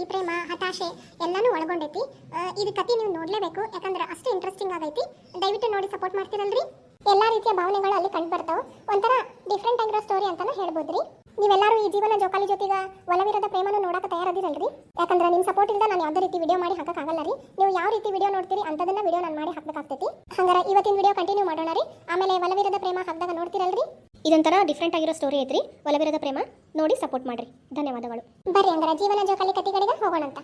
ಪ್ರೀತಿ ಪ್ರೇಮ, ಹತಾಶೆ ಎಲ್ಲಾನು ಒಳಗೊಂಡೈತಿ. ಇದು ಕತೆ ನೀವು ನೋಡ್ಲೇಬೇಕು. ಯಾಕಂದ್ರೆ ಅಷ್ಟು ಇಂಟ್ರೆಸ್ಟಿಂಗ್ ಆಗೈತಿ. ದಯವಿಟ್ಟು ನೋಡಿ ಸಪೋರ್ಟ್ ಮಾಡ್ತೀರಲ್ರಿ? ಎಲ್ಲಾ ರೀತಿಯ ಭಾವನೆಗಳು ಅಲ್ಲಿ ಕಂಡು ಬರ್ತಾವೆ. ಒಂಥರ ಡಿಫ್ರೆಂಟ್ ಆಗಿರೋ ಸ್ಟೋರಿ ಅಂತಾನೆ ಹೇಳ್ಬೋದ್ರಿ. ನೀವೆಲ್ಲರೂ ಈ ಜೀವನ ಜೋಕಾಲಿ ಜೊತೆಗ ಒಲವಿರದ ಪ್ರೇಮನ ನೋಡಕ್ಕೆ ತಯಾರದಿರಲ್ರಿ? ಯಾಕಂದ್ರೆ ನಿಮ್ ಸಪೋರ್ಟ್ ಇಲ್ಲದ ನಾನು ಯಾವುದೇ ರೀತಿ ವಿಡಿಯೋ ಮಾಡಿ ಹಾಕಕ್ಕಾಗಲ್ಲ ರೀ. ನೀವು ಯಾವ ರೀತಿ ವಿಡಿಯೋ ನೋಡ್ತೀರಿ ಅಂತದನ್ನ ವಿಡಿಯೋ ನಾನು ಮಾಡಿ ಹಾಕಬೇಕಾಗ್ತೈತಿ. ಹಂಗಾರೆ ಇವತ್ತಿನ ವಿಡಿಯೋ ಕಂಟಿನ್ಯೂ ಮಾಡೋಣ ರೀ. ಆಮೇಲೆ ಒಲವಿರದ ಪ್ರೇಮ ಹಾಕಿದಾಗ ನೋಡ್ತಿರಲ್ರಿ? ಇದೊಂಥರ ಡಿಫ್ರೆಂಟ್ ಆಗಿರೋ ಸ್ಟೋರಿ ಐತ್ರಿ. ಒಲವಿರದ ಪ್ರೇಮ. ನೋಡಿ ಸಪೋರ್ಟ್ ಮಾಡ್ರಿ. ಧನ್ಯವಾದಗಳು. ಬರ್ರಿ ಹಂಗಾರ. ಜೀವನ ಜೋಕಾಲಿ ಹೋಗೋಣ ಅಂತ.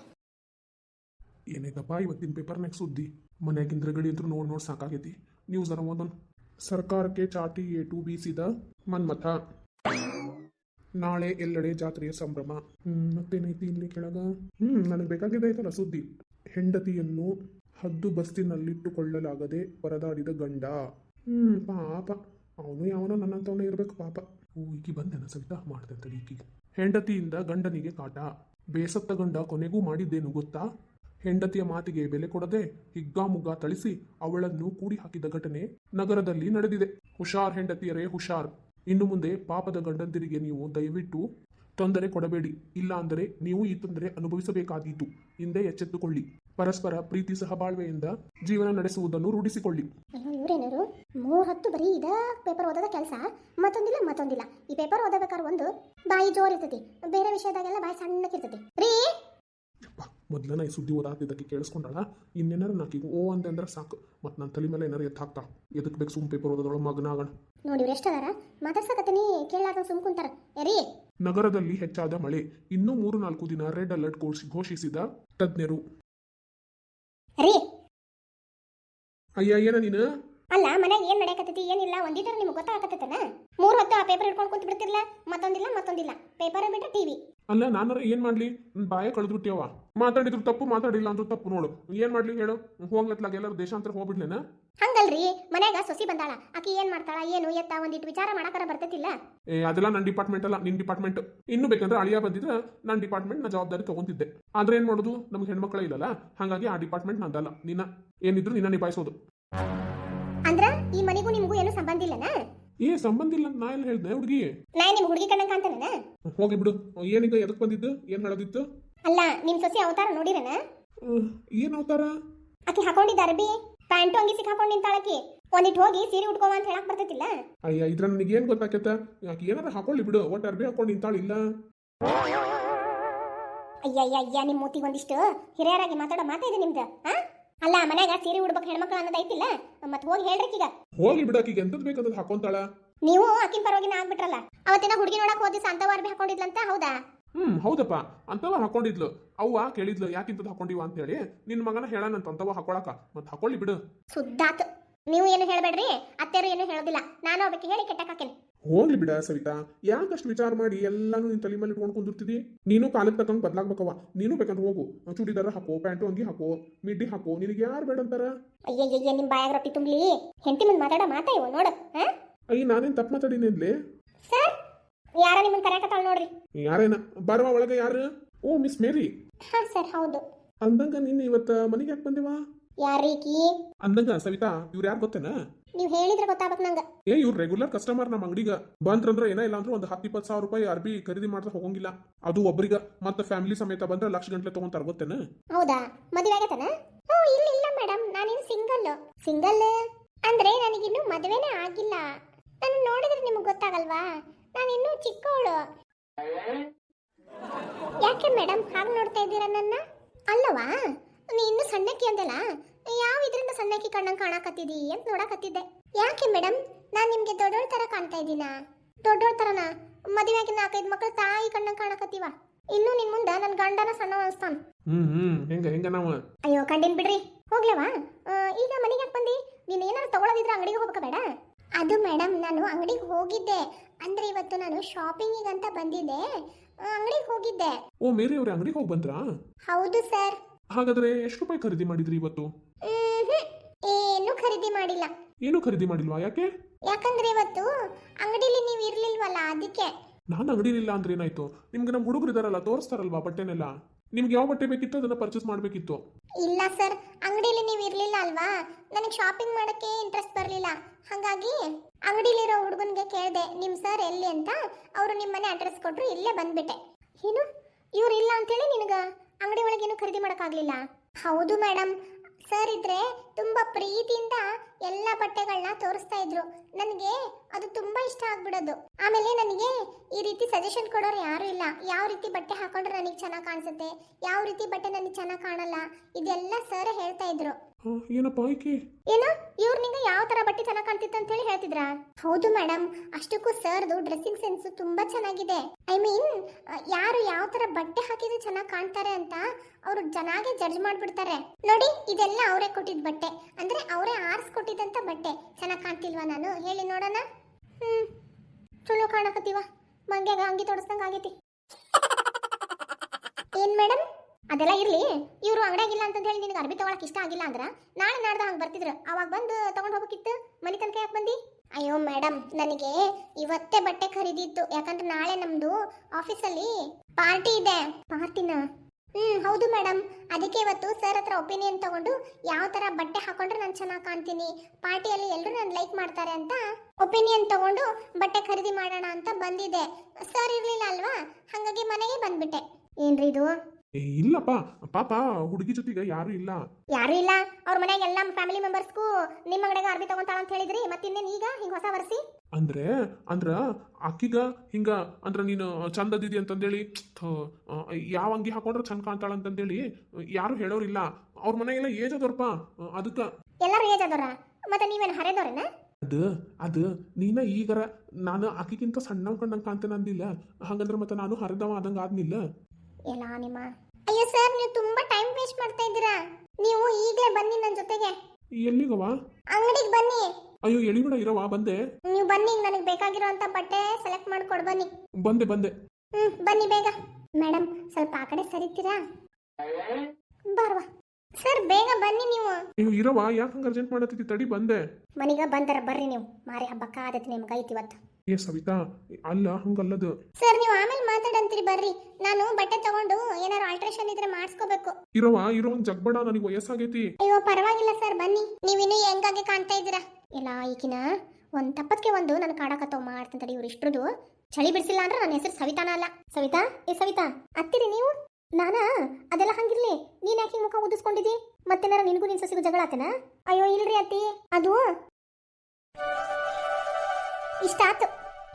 ಏನೈತಪ್ಪ ಇವತ್ತಿನ ಪೇಪರ್ನಾಗ ಸುದ್ದಿ. ಮನ್ಯಾಗಿಂದ ಗಡಿ ಅಂತೂ ನೋಡಿ ನೋಡಿ ಸಾಕಾಗೈತಿ. ನ್ಯೂಸ್ ಅರ ಒಂದೊಂದು ಸರ್ಕಾರಕ್ಕೆ ಚಾಟಿ ಬಿ ಬೀಸಿದ ಮನ್ಮಥ. ನಾಳೆ ಎಲ್ಲೆಡೆ ಜಾತ್ರೆಯ ಸಂಭ್ರಮ. ಮತ್ತೇನೈತಿ ಇಲ್ಲಿ ಕೆಳಗ? ಹ್ಮ್, ನನಗೆ ಬೇಕಾಗಿದೆ ಐತಲ್ಲ ಸುದ್ದಿ. ಹೆಂಡತಿಯನ್ನು ಹದ್ದು ಬಸ್ತಿನಲ್ಲಿಟ್ಟುಕೊಳ್ಳಲಾಗದೆ ಪರದಾಡಿದ ಗಂಡ. ಹ್ಮ್, ಪಾಪ. ಅವನು ಯಾವನೋ ನನ್ನಂತವನೇ ಇರಬೇಕು, ಪಾಪ. ಓ ಈಕಿ ಬಂದೆನ ಸವಿತಾ ಮಾಡ್ತಂತ ಈಕಿಗೆ ಹೆಂಡತಿಯಿಂದ ಗಂಡನಿಗೆ ಕಾಟ. ಬೇಸತ್ತ ಗಂಡ ಕೊನೆಗೂ ಮಾಡಿದ್ದೇನು ಗೊತ್ತಾ? ಹೆಂಡತಿಯ ಮಾತಿಗೆ ಬೆಲೆ ಕೊಡದೆ ಹಿಗ್ಗಾಮುಗ್ಗಾ ಥಳಿಸಿ ಅವಳನ್ನು ಕೂಡಿ ಹಾಕಿದ ಘಟನೆ ನಗರದಲ್ಲಿ ನಡೆದಿದೆ. ಹುಷಾರ್ ಹೆಂಡತಿಯರೇ, ಹುಷಾರ್. ಇನ್ನು ಮುಂದೆ ಪಾಪದ ಗಂಡಂದಿರಿಗೆ ನೀವು ದಯವಿಟ್ಟು ತೊಂದರೆ ಕೊಡಬೇಡಿ. ಇಲ್ಲ ಅಂದರೆ ನೀವು ಈ ತೊಂದರೆ ಅನುಭವಿಸಬೇಕಾದೀತು. ಹಿಂದೆ ಎಚ್ಚೆತ್ತುಕೊಳ್ಳಿ. ಪರಸ್ಪರ ಪ್ರೀತಿ ಸಹಬಾಳ್ವೆಯಿಂದ ಜೀವನ ನಡೆಸುವುದನ್ನು ರೂಢಿಸಿಕೊಳ್ಳಿ. ಇವ್ರೇನರು ಮೂರ್ ಹತ್ತು ಬರೀ ಇದ ಪೇಪರ್ ಓದೋದ ಕೆಲಸ? ಮತ್ತೊಂದಿಲ್ಲ ಮತ್ತೊಂದಿಲ್ಲ. ಈ ಪೇಪರ್ ಓದಬೇಕಾದ್ರೆ ಒಂದು ಬಾಯಿ ಜೋರ್ ಇರ್ತೈತಿ. ಬೇರೆ ವಿಷಯದಾಗೆಲ್ಲ ಬಾಯಿ ಸಣ್ಣಕ್ಕಿರ್ತೈತಿ. ರೀ! ಮೊದ್ಲನ ಈ ಸುದ್ದಿ ಓದಾತಿದ್ದಕ್ಕೆ ಕೇಳಿಸ್ಕೊಂಡಾಳ? ಇನ್ನೇನಾರ ನಾಕೀಗ ಓ ಅಂದೆ ಅಂದ್ರೆ ಸಾಕು. ಮತ್ತೆ ನನ್ನ ತಲೆ ಮೇಲೆ ಏನಾರು ಎತ್ತು ಹಾಕ್ತಾ ಎದಕ್ಕೆ ಬೇಕು ಸುಮ್ ಪೇಪರ್ ಓದೋದಳು ಮಗನ ಆಗಣ ನೋಡಿ ಇವ್ರು ಎಷ್ಟದಾರ ಮಾತಾಡ್ಸಕತ್ತೀನಿ ಕೇಳಾರ್ದ ಸುಮ್ ಕುಂತಾರ. ರೀ! ನಗರದಲ್ಲಿ ಹೆಚ್ಚಾದ ಮಳೆ. ಇನ್ನೂ ಮೂರು ನಾಲ್ಕು ದಿನ ರೆಡ್ ಅಲರ್ಟ್ ಘೋಷಿ- ಘೋಷಿಸಿದ ತಜ್ಞರು. ರೀ. ಅಯ್ಯ ಏನ ನೀನು? ಅಲ್ಲ ಮನ್ಯಾಗ ಏನ್ ನಡೆಯಕತ್ತೈತಿ ಏನಿಲ್ಲ ಒಂದಿದ್ರ ನಿಮ್ಗೆ ಗೊತ್ತಾಗತ್ತೈತನ? ಮೂರ್ ಹೊತ್ತು ಆ ಪೇಪರ್ ಹಿಡ್ಕೊಂಡು ಕುಂತ ಬಿಡ್ತಿರ್ಲ ಮತ್ತೊಂದಿಲ್ಲ ಮತ್ತೊಂದಿಲ್ಲ. ಪೇಪರ್ ಬಿಟ್ರೆ ಟಿವಿ ಅಲ್ಲ ನಾನಾರ ಏನ್ ಮಾಡ್ಲಿ? ಬಾಯ ಕಳೆದ್ಬಿಟ್ಟಿಯವ ಮಾತಾಡಿದ್ರು ತಪ್ಪು ಮಾತಾಡಿಲ್ಲ ಅಂದ್ರೂ ತಪ್ಪು ನೋಡು. ಏನ್ ಮಾಡ್ಲಿ ಹೇಳು? ಹೋಗ್ಲತ್ಲಾಗ ಎಲ್ಲರೂ ದೇಶಾಂತರ ಹೋಗ್ಬಿಡ್ಲೇನ? ಹಂಗಲ್ರಿ ಮನ್ಯಾಗ ಸೊಸಿ ಬಂದಾಳ. ಆಕಿ ಏನ್ ಮಾಡ್ತಾಳ ಏನು ಎತ್ತ ಒಂದಿಟ್ಟು ವಿಚಾರ ಮಾಡಕರ ಬರ್ತೈತಿಲ್ಲ? ಏ ಅದೆಲ್ಲ ನನ್ನ ಡಿಪಾರ್ಟ್ಮೆಂಟ್ ಅಲ್ಲ ನಿನ್ ಡಿಪಾರ್ಟ್ಮೆಂಟ್ ಇನ್ನು ಬೇಕಂದ್ರೆ ಅಳಿಯ ಬಂದಿದ್ರೆ ನನ್ನ ಡಿಪಾರ್ಟ್ಮೆಂಟ್ನ ಜವಾಬ್ದಾರಿ ತಗೊಂತಿದ್ದೆ. ಆದ್ರೆ ಏನ್ ಮಾಡೋದು? ನಮ್ಗೆ ಹೆಣ್ಮಕ್ಳ ಇಲ್ಲಲ್ಲ? ಹಾಗಾಗಿ ಆ ಡಿಪಾರ್ಟ್ಮೆಂಟ್ ನಂದಲ್ಲ ನಿನ್ನ. ಏನಿದ್ರು ನಿನ್ನ ನಿಭಾಯಿಸೋದು. ಈ ಮನಿಗೂ ನಿಮಗೂ ಏನು ಸಂಬಂಧ ಇಲ್ಲನ? ಏ ಸಂಬಂಧ ಇಲ್ಲ ಅಂತ ನಾ ಎಲ್ಲ ಹೇಳ್ದೆ ಹುಡುಗಿ? ನಾ ನಿಮ್ ಹುಡುಗಿ ಕಣ್ಣಂಗ ಕಾಣ್ತಾನ ಹೋಗಿ ಬಿಡು. ಏನೀಗ ಎದಕ್ ಬಂದಿದ್ದು ಏನ್ ಹೇಳೋದಿತ್ತು? ಅಲ್ಲ ನಿಮ್ ಸೊಸೆ ಅವತಾರ ನೋಡಿರನ? ಏನು ಅವತಾರ? ಆಕಿ ಹಾಕೊಂಡಿದ್ದ ಅರ್ಬಿ ಪ್ಯಾಂಟು ಅಂಗಿ ಸಿಕ್ ಹಾಕೊಂಡ್ ನಿಂತಾಳಕಿ ಒಂದಿಟ್ಟು ಹೋಗಿ ಸೀರೆ ಉಟ್ಕೋವ ಅಂತ ಹೇಳಕ್ ಬರ್ತೈತಿಲ್ಲ? ಅಯ್ಯ ಇದ್ರ ನನಗೆ ಏನ್ ಗೊತ್ತಾಕೈತ? ಯಾಕೆ ಏನಾರ ಹಾಕೊಳ್ಳಿ ಬಿಡು ಒಟ್ಟು ಅರ್ಬಿ ಹಾಕೊಂಡು ನಿಂತಾಳಿಲ್ಲ ಅಯ್ಯ ಅಯ್ಯ ಅಯ್ಯ ನಿಮ್ ಮೂತಿಗೆ ಒಂದಿಷ್ಟು ಹಿರಿಯರಾಗಿ ಮಾತಾಡೋ ಮಾತಾಇದೆ ನಿಮ್ದು ಆ? ಅಲ್ಲ ಮನ್ಯಾಗ ಸೀರೆ ಉಡ್ಬೇಕು ಹೆಣ್ಮಕ್ಳು ಅನ್ನೋದು ಐತಿಲ್ಲ? ಮತ್ ಹೋಗಿ ಹೇಳ್ರಿ ಈಗ ಹೋಗಿ ಬಿಡು ಆಕಿಗೆ ಎಂತದ್ ಬೇಕಂತದ್ ಹಾಕೊಂತಾಳ? ನೀವು ಆಕಿನ ನಾ ಆಗ್ಬಿಟ್ರಲ್ಲ. ಅವತ್ತಿನ ಹುಡುಗಿ ನೋಡಕ್ ಹೋದಿ ಸಂತವ ಅರ್ಬಿ ಹಾಕೊಂಡಿದ್ಲಂತ ಹೌದಾ? ಹ್ಮ್ ಹೌದಪ್ಪ. ಅಂತವ ಹಾಕೊಂಡಿದ್ಲು. ಅವ್ವ ಕೇಳಿದ್ಲು ಯಾಕಿಂತದ್ ಹಾಕೊಂಡಿವ ಅಂತ ಹೇಳಿ ನಿನ್ ಮಗನ ಹೇಳಾನಂತ ಅಂತವ ಹಾಕೊಳಕ. ಮತ್ ಹಾಕೊಳ್ಳಿ ಬಿಡು. ಸುದ್ದಾತ್. ನೀವು ಏನು ಹೇಳಬೇಡ್ರಿ? ಅತ್ತೆರು ಏನು ಹೇಳೋದಿಲ್ಲ. ನಾನು ಅದಕ್ಕೆ ಹೇಳಿ ಕೆಟ್ಟಕ್ಕಾಕೇನೆ. ಹೋಗ್ಲಿ ಬಿಡ ಸವಿತಾ ಯಾಕಷ್ಟು ವಿಚಾರ ಮಾಡಿ ಎಲ್ಲಾನು ನಿನ್ ತಲೆ ಮೇಲೆ ಇಟ್ಕೊಂಡು ಕುಂದಿರ್ತಿದಿ ನೀನು ಕಾಲಕ್ಕೆ ತಕ್ಕಂಗೆ ಬದಲಾಗ್ಬೇಕವ ನೀನು ಬೇಕಂದ್ರೆ ಹೋಗು. ಚೂಡಿದಾರ ಹಾಕೋ ಪ್ಯಾಂಟು ಅಂಗಿ ಹಾಕೋ ಮಿಡ್ಡಿ ಹಾಕೋ ನಿನಗೆ ಯಾರು ಬೇಡ ಅಂತಾರ? ಅಯ್ಯಯ್ಯ ನಿಮ್ ಬಾಯಾಗ ರೊಟ್ಟಿ ತುಂಬಲಿ. ಹೆಂಡತಿ ಮುಂದೆ ಮಾತಾಡೋ ಮಾತಾ ನೋಡ ನೋಡು ಅಯ್ಯ ನಾನೇನ್ ತಪ್ಪು ಮಾತಾಡಿನಿ ಇಲ್ಲಿ ಸರ್ ಯಾರ ನಿಮ್ಮನ್ನ ಕರೆಯಕತ್ತಾಳ ನೋಡ್ರಿ. ಯಾರೇನ? ಬರುವ ಒಳಗೆ ಯಾರು? ಓ ಮಿಸ್ ಮೇರಿ. ಹಾ ಸರ್ ಹೌದು. ಅಂದಂಗ ನೀನ್ ಇವತ್ತ ಮನೆಗೆ ಯಾಕೆ ಬಂದೇವಾ? ಯಾರೀಕಿ? ಅಂದಂಗ ಸವಿತಾ ಇವ್ರು ಯಾರು ಗೊತ್ತೇನ? ನೀವು ಹೇಳಿದ್ರೆ ಗೊತ್ತಾಗಬೇಕು ನಂಗೆ. ಏ ಇವ್ರು ರೆಗ್ಯುಲರ್ ಕಸ್ಟಮರ್ ನಮ್ಮ ಅಂಗಡಿಗ. ಬಂದ್ರಂದ್ರ ಏನ ಇಲ್ಲ ಅಂದ್ರೆ ಒಂದು ಹತ್ತು ಇಪ್ಪತ್ತು ಸಾವಿರ ರೂಪಾಯಿ ಅರ್ಬಿ ಖರೀದಿ ಮಾಡಿದ್ರೆ ಹೋಗಂಗಿಲ್ಲ. ಅದು ಒಬ್ರಿಗ ಮತ್ತೆ ಫ್ಯಾಮಿಲಿ ಸಮೇತ ಬಂದ್ರೆ ಲಕ್ಷ ಗಂಟ್ಲೆ ತಗೊಂತಾರ ಗೊತ್ತೇನ? ಹೌದಾ? ಮದುವೆ ಆಗತನ? ಓ ಇಲ್ಲ ಇಲ್ಲ ಮೇಡಮ್ ನಾನೇನು ಸಿಂಗಲ್ ಸಿಂಗಲ್ ಅಂದ್ರೆ ನನಗಿನ್ನೂ ಮದುವೆನೇ ಆಗಿಲ್ಲ. ನಾನು ನೋಡಿದ್ರೆ ನಿಮಗೆ ಗೊತ್ತಾಗಲ್ವಾ? ನಾನು ಇನ್ನೂ ಚಿಕ್ಕವಳು ಯಾಕೆ ಮೇಡಮ್ ಹಾಗೆ ನೋಡ್ತಾ ಇದ್ದೀರಾ ನನ್ನ? ಅಲ್ಲವಾ? ನೀ ಇನ್ನೂ ಸಣ್ಣಕ್ಕಿ ಅಂದಲ್ಲ ಯಾವ ಇದರಿಂದ ಸಣ್ಣಕ್ಕಿ ಕಣ್ಣಂಗೆ ಕಾಣಕತ್ತಿದಿ ಅಂತ ನೋಡಕತ್ತಿದ್ದೆ. ಯಾಕೆ ಮೇಡಮ್ ನಾನು ನಿಮಗೆ ದೊಡ್ಡೋಳ್ ತರ ಕಾಣ್ತಾ ಇದ್ದೀನಾ? ದೊಡ್ಡೋಳ್ ಥರನ ಮದುವೆ ಆಗಿ ನಾಲ್ಕೈದು ಮಕ್ಕಳು ತಾಯಿ ಕಣ್ಣಂಗೆ ಕಾಣಕತ್ತೀವ? ಇನ್ನು ನಿಮ್ಮ ಮುಂದೆ ನನ್ನ ಗಂಡನ ಸಣ್ಣ ಅನಿಸ್ತಾನ. ಹ್ಮ್ ಹ್ಮ್ ಹೆಂಗ ಹೆಂಗ ನಾವು? ಅಯ್ಯೋ ಕಂಡಿನ್ ಬಿಡ್ರಿ. ಹೋಗ್ಲವಾ? ಈಗ ಮನೆಗೆ ಯಾಕೆ ಬಂದಿ? ನೀನು ಏನಾದ್ರು ತಗೊಳ್ಳೋದಿದ್ರೆ ಅಂಗಡಿಗೆ ಹೋಗಬೇಕಾ ಬೇಡ? ಅದು ಮೇಡಮ್ ನಾನು ಅಂಗಡಿಗೆ ಹೋಗಿದ್ದೆ. ಅಂದ್ರೆ ಇವತ್ತು ನಾನು ಶಾಪಿಂಗಿಗೆ ಅಂತ ಬಂದಿದ್ದೆ. ಅಂಗಡಿಗೆ ಹೋಗಿದ್ದೆ. ಓ ಮೇರಿ ಅವರ ಅಂಗಡಿಗೆ ಹೋಗಿ ಬಂದ್ರಾ? ಹೌದು ಸರ್. ಹಾಗಾದ್ರೆ ಎಷ್ಟು ರೂಪಾಯಿ ಖರೀದಿ ಮಾಡಿದ್ರಿ ಇವತ್ತು? ಏನು ಖರೀದಿ ಮಾಡಿಲ್ಲ. ಏನು ಖರೀದಿ ಮಾಡಿಲ್ವಾ ಯಾಕೆ? ಯಾಕಂದ್ರೆ ಇವತ್ತು ಅಂಗಡಿಲಿ ನೀವು ಇರ್ಲಿಲ್ವಲ್ಲ ಅದಕ್ಕೆ. ನಾನು ಅಂಗಡಿಲಿಲ್ಲ ಅಂದ್ರೆ ಏನಾಯ್ತು? ನಿಮ್ಗೆ ನಮ್ಮ ಹುಡುಗರು ಇದಾರಲ್ಲ ತೋರಿಸ್ತಾರಲ್ವಾ ಬಟ್ಟೆನೆಲ್ಲ? ನಿಮ್ಗೆ ಯಾವ ಬಟ್ಟೆ ಬೇಕಿತ್ತು ಅದನ್ನ ಪರ್ಚೇಸ್ ಮಾಡಬೇಕಿತ್ತು. ಇಲ್ಲ ಸರ್ ಅಂಗಡಿಲಿ ನೀವು ಇರ್ಲಿಲ್ಲ ಅಲ್ವಾ? ನನಗೆ ಶಾಪಿಂಗ್ ಮಾಡಕ್ಕೆ ಇಂಟ್ರೆಸ್ಟ್ ಬರಲಿಲ್ಲ. ಹಾಗಾಗಿ ಅಂಗಡಿಲಿರೋ ಹುಡುಗನ್ಗೆ ಕೇಳಿದೆ ನಿಮ್ಮ ಸರ್ ಎಲ್ಲಿ ಅಂತ? ಅವರು ನಿಮ್ಮ ಮನೆ ಅಡ್ರೆಸ್ ಕೊಟ್ಟರು ಇಲ್ಲೇ ಬಂದ್ಬಿಟ್ಟೆ. ಏನು? ಇವ್ರು ಇಲ್ಲ ಅಂತೇಳಿ ನಿನಗೆ? ಅಂಗಡಿ ಒಳಗೇನು ಖರೀದಿ ಮಾಡೋಕ್ಕಾಗಲಿಲ್ಲ ಹೌದು ಮೇಡಮ್ ಸರ್ ಇದ್ರೆ ತುಂಬಾ ಪ್ರೀತಿಯಿಂದ ಎಲ್ಲ ಬಟ್ಟೆಗಳನ್ನ ತೋರಿಸ್ತಾ ಇದ್ರು. ನನಗೆ ಅದು ತುಂಬಾ ಇಷ್ಟ ಆಗ್ಬಿಡೋದು. ಆಮೇಲೆ ನನಗೆ ಈ ರೀತಿ ಸಜೆಷನ್ ಕೊಡೋರು ಯಾರು ಇಲ್ಲ. ಯಾವ ರೀತಿ ಬಟ್ಟೆ ಹಾಕೊಂಡ್ರೆ ನನಗೆ ಚೆನ್ನಾಗಿ ಕಾಣಿಸುತ್ತೆ? ಯಾವ ರೀತಿ ಬಟ್ಟೆ ನನಗೆ ಚೆನ್ನಾಗಿ ಕಾಣಲ್ಲ? ಇದೆಲ್ಲ ಸರ್ ಹೇಳ್ತಾ ಇದ್ರು. ಏನಪ್ಪ ಆಯ್ಕೆ ಏನು? ಇವ್ರು ನಿಂಗೆ ಯಾವ ತರ ಬಟ್ಟೆ ಚೆನ್ನಾಗಿ ಕಾಣ್ತಿತ್ತು ಅಂತ ಹೇಳಿ ಹೇಳ್ತಿದ್ರಾ? ಹೌದು ಮೇಡಮ್ ಅಷ್ಟಕ್ಕೂ ಸರ್ದು ಡ್ರೆಸ್ಸಿಂಗ್ ಸೆನ್ಸ್ ತುಂಬಾ ಚೆನ್ನಾಗಿದೆ. ಐ ಮೀನ್ ಯಾರು ಯಾವ ತರ ಬಟ್ಟೆ ಹಾಕಿದ್ರೆ ಚೆನ್ನಾಗಿ ಕಾಣ್ತಾರೆ ಅಂತ ಅವರು ಚೆನ್ನಾಗೆ ಜಡ್ಜ್ ಮಾಡ್ಬಿಡ್ತಾರೆ. ನೋಡಿ ಇದೆಲ್ಲ ಅವರೇ ಕೊಟ್ಟಿದ್ ಬಟ್ಟೆ. ಅಂದ್ರೆ ಅವರೇ ಆರಿಸ್ಕೊಟ್ಟಿದ್ದಂತ ಬಟ್ಟೆ. ಚೆನ್ನಾಗಿ ಕಾಣ್ತಿಲ್ವಾ ನಾನು? ಹೇಳಿ ನೋಡೋಣ. ಚಲೋ ಕಾಣಕತ್ತೀವ. ಮಂಗ್ಯಾಗ ಅಂಗಿ ತೊಡಸ್ದಂಗ ಆಗೈತಿ. ಏನ್ ಮೇಡಮ್ ಅದೆಲ್ಲ ಇರ್ಲಿ. ಇವರು ಅಂಗಡಿಯಾಗಿಲ್ಲ ಅಂತ ಹೇಳಿ ನಿನಗೆ ಅರ್ಬಿ ತಗೊಳಕ್ ಇಷ್ಟ ಆಗಿಲ್ಲ ಅಂದ್ರ ನಾಳೆ ನಾಡ್ದ ಹಂಗೆ ಬರ್ತಿದ್ರು. ಅವಾಗ ಬಂದು ತಗೊಂಡ್ ಹೋಗ್ಬೇಕಿತ್ತು. ಮನೆ ತನಕ ಯಾಕೆ ಬಂದಿ? ಅಯ್ಯೋ ಮೇಡಮ್ ನನಗೆ ಇವತ್ತೇ ಬಟ್ಟೆ ಖರೀದಿ ಇತ್ತು ಯಾಕಂದ್ರೆ ನಾಳೆ ನಮ್ದು ಆಫೀಸಲ್ಲಿ ಪಾರ್ಟಿ ಇದೆ. ಪಾರ್ಟಿನ? ಹ್ಮ್, ಹೌದು ಮೇಡಮ್ ಅದಕ್ಕೆ ಇವತ್ತು ಸರ್ ಹತ್ರ ಒಪಿನಿಯನ್ ತಗೊಂಡು ಯಾವ ತರ ಬಟ್ಟೆ ಹಾಕೊಂಡ್ರೆ ನಾನು ಚೆನ್ನಾಗಿ ಕಾಣ್ತೀನಿ? ಪಾರ್ಟಿಯಲ್ಲಿ ಎಲ್ಲರೂ ನನ್ನ ಲೈಕ್ ಮಾಡ್ತಾರೆ ಅಂತ ಒಪಿನಿಯನ್ ತಗೊಂಡು ಬಟ್ಟೆ ಖರೀದಿ ಮಾಡೋಣ ಅಂತ ಬಂದಿದೆ ಸರ್ ಇರ್ಲಿಲ್ಲ ಅಲ್ವಾ? ಹಾಗಾಗಿ ಮನೆಗೆ ಬಂದ್ಬಿಟ್ಟೆ. ಏನ್ರಿ ಇದು? ಏ ಇಲ್ಲಪ್ಪ. ಪಾಪ ಹುಡುಗಿ ಜೊತೆಗೆ ಯಾರು ಇಲ್ಲ. ಯಾರು ಇಲ್ಲ? ಅವ್ರ ಮನ್ಯಾಗ ಎಲ್ಲ ಫ್ಯಾಮಿಲಿ ಮೆಂಬರ್ಸ್ಗೂ ನಿಮ್ಮ ಅಂಗಡಿಗೆ ಅರ್ಬಿ ತಗೊಂತಾಳ ಅಂತ ಹೇಳಿದ್ರಿ. ಮತ್ತಿನ್ನೇನು ಈಗ? ಹಿಂಗ ಹೊಸ ವರ್ಷಿ? ಅಂದ್ರೆ ಅಂದ್ರ ಅಕ್ಕಿಗ ಹಿಂಗ ಅಂದ್ರ ನೀನು ಚಂದದಿದಿ ಅಂತಂದೇಳಿ ಯಾವ ಅಂಗಿ ಹಾಕೊಂಡ್ರೆ ಚಂದ ಕಾಣ್ತಾಳ ಅಂತಂದೇಳಿ ಯಾರು ಹೇಳೋರಿಲ್ಲ ಅವ್ರ ಮನೆಗೆಲ್ಲ ಏಜ್ ಅದವ್ರಪ್ಪ ಅದಕ್ಕ ಎಲ್ಲರೂ ಏಜ್ ಅದವ್ರ ಮತ್ತೆ ನೀವೇನು ಹರಿದವ್ರೇನ ಅದು ಅದು ನೀನ ಈಗರ ನಾನು ಅಕ್ಕಿಗಿಂತ ಸಣ್ಣ ಕಂಡಂಗೆ ಕಾಣ್ತೇನೆ ಅಂದಿಲ್ಲ. ಹಂಗಂದ್ರೆ ಮತ್ತೆ ನಾನು ಹರಿದವ ಆದಂಗ ಆದ್ನಿಲ್ಲ. ಎಲ್ಲ ನಿಮ್ಮ ಅಯ್ಯೋ ಸರ್ ನೀವು ತುಂಬಾ ಟೈಮ್ ವೇಸ್ಟ್ ಮಾಡ್ತಾ ಇದ್ದೀರಾ. ನೀವು ಈಗಲೇ ಬನ್ನಿ ನನ್ನ ಜೊತೆಗೆ. ಎಲ್ಲಿಗವ ಅಂಗಡಿಗೆ ಬನ್ನಿ. ಅಯ್ಯೋ ಎಳಿಬೇಡ ಇರವ ಬಂದೆ. ನೀವು ಬನ್ನಿ ನನಗೆ ಬೇಕಾಗಿರುವಂತ ಬಟ್ಟೆ ಸೆಲೆಕ್ಟ್ ಮಾಡ್ಕೊಡ್ ಬನ್ನಿ. ಬಂದೆ ಬಂದೆ. ಹ್ಮ್ ಬನ್ನಿ ಬೇಗ. ಮೇಡಮ್ ಸ್ವಲ್ಪ ಆ ಕಡೆ ಸರಿತೀರಾ? ಬರ್ವಾ. ಸರ್ ಬೇಗ ಬನ್ನಿ ನೀವು. ಅಯ್ಯೋ ಇರವ ಯಾಕೆ ಹಂಗ ಅರ್ಜೆಂಟ್ ಮಾಡತ್ತಿದ್ದಿ ತಡಿ ಬಂದೆ. ಮನೆಗೆ ಬಂದರ ಬರ್ರಿ ನೀವು. ಮಾರಿ ಹಬ್ಬಕ್ಕ ಆದೈತಿ ನಿಮ್ಗೆ ಐತಿ ಇವತ್ತು. ಏ ಸವಿತಾ ಅಲ್ಲ ಹಂಗಲ್ಲದು. ಸರ್ ನೀವು ಆಮೇಲೆ ಮಾತಾಡಂತೀರಿ ಬರ್ರಿ. ನಾನು ಬಟ್ಟೆ ತಗೊಂಡು ಏನಾರು ಆಲ್ಟ್ರೇಷನ್ ಇದ್ರೆ ಮಾಡಿಸ್ಕೋಬೇಕು. ಇರವ ಇರೋ ಹಂಗ್ ಜಗ್ಬೇಡ ನನಗೆ ವಯಸ್ಸಾಗೈತಿ. ಅಯ್ಯೋ ಪರವಾಗಿಲ್ಲ ಸರ್ ಬನ್ನಿ. ನೀವಿನ್ನೂ ಹೆಂಗಾಗಿ ಕಾಣ್ತಾ ಇದ್ದೀರಾ? ಇಲ್ಲ ಈಕಿನ ಒಂದ್ ತಪ್ಪಕ್ಕೆ ಒಂದು ನನ್ನ ಕಾಡಕತ್ತವ್ ಮಾಡ್ತೀನಿ ತಡಿ ಇವ್ರು ಇಷ್ಟ್ರದು ಚಳಿ ಬಿಡಿಸಿಲ್ಲ ಅಂದ್ರೆ ನನ್ನ ಹೆಸರು ಸವಿತಾನ ಅಲ್ಲ. ಸವಿತಾ? ಏ ಸವಿತಾ ಅತ್ತಿರಿ ನೀವು? ನಾನ? ಅದೆಲ್ಲ ಹಂಗಿರ್ಲಿ. ನೀನ್ ಯಾಕೆ ಮುಖ ಉದಿಸ್ಕೊಂಡಿದಿ? ಮತ್ತೇನಾರ ನಿನಗೂ ನಿನ್ ಸಸಿಗೂ ಜಗಳ ಆತನ? ಅಯ್ಯೋ ಇಲ್ರಿ ಅತ್ತಿ. ಅದು ಇಷ್ಟ ಆತು